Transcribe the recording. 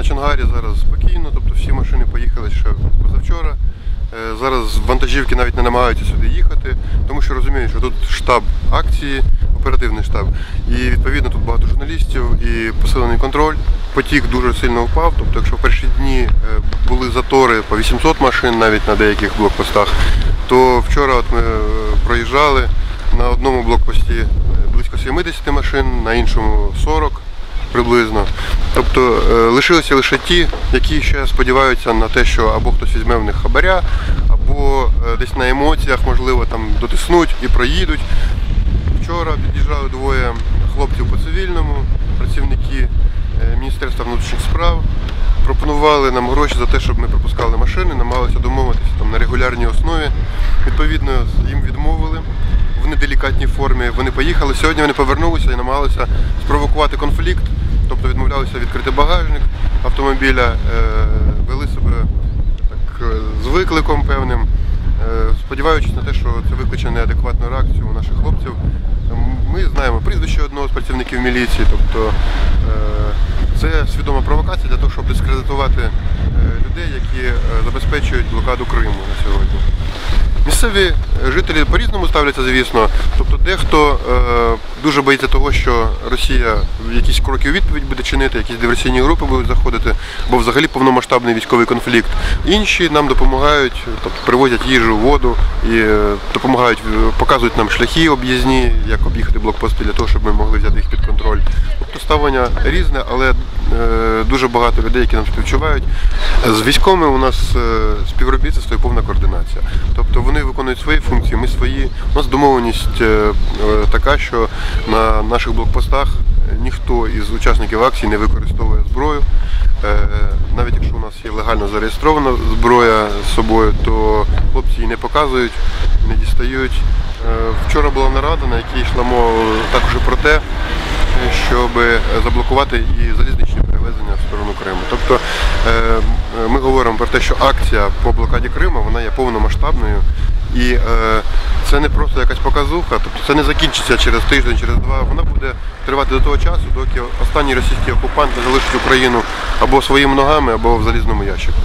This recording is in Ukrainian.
на Чангарі зараз спокійно, тобто всі машини поїхали ще позавчора. Е, Зараз вантажівки навіть не намагаються сюди їхати, тому що розуміють, що тут штаб акції, оперативний штаб. І відповідно тут багато журналістів і посилений контроль. Потік дуже сильно впав. Тобто, якщо в перші дні е, були затори по 800 машин навіть на деяких блокпостах, то вчора от ми е, проїжджали на одному блокпості близько 70 машин, на іншому 40 приблизно. Тобто е, лишилися лише ті, які ще сподіваються на те, що або хтось візьме в них хабаря, або е, десь на емоціях, можливо, там дотиснуть і проїдуть. Вчора під'їжджали двоє хлопців по цивільному, працівники е, Міністерства внутрішніх справ. Пропонували нам гроші за те, щоб ми пропускали машини, намагалися домовитися там на регулярній основі. Відповідно, їм відмовили неделікатній формі. Вони поїхали. Сьогодні вони повернулися і намагалися спровокувати конфлікт, тобто відмовлялися відкрити багажник автомобіля, е, вели себе так, е, з викликом певним, е, сподіваючись на те, що це викличе неадекватну реакцію у наших хлопців. Ми знаємо прізвище одного з працівників міліції, тобто це свідома провокація для того, щоб дискредитувати людей, які забезпечують блокаду Криму на сьогодні. Місцеві жителі по-різному ставляться, звісно. Тобто дехто е, дуже боїться того, що Росія якісь кроки у відповідь буде чинити, якісь диверсійні групи будуть заходити, бо взагалі повномасштабний військовий конфлікт. Інші нам допомагають, тобто привозять їжу, воду і е, допомагають, е, показують нам шляхи об'їзні, як об'їхати блокпости для того, щоб ми могли взяти їх під контроль. Тобто ставлення різне, але дуже багато людей, які нам співчувають. З військовими у нас е, співробітництво і повна координація. Тобто вони виконують свої функції, ми свої. У нас домовленість е, е, така, що на наших блокпостах ніхто із учасників акції не використовує зброю. Е, Навіть якщо у нас є легально зареєстрована зброя з собою, то хлопці її не показують, не дістають. Е, Вчора була нарада, на якій йшла мова також про те, щоб заблокувати і залізничні перевезення в сторону Криму. Тобто е, ми говоримо про те, що акція по блокаді Криму вона є повномасштабною. І е, це не просто якась показуха, тобто це не закінчиться через тиждень, через два. Вона буде тривати до того часу, доки останній російський окупант не залишить Україну або своїми ногами, або в залізному ящику.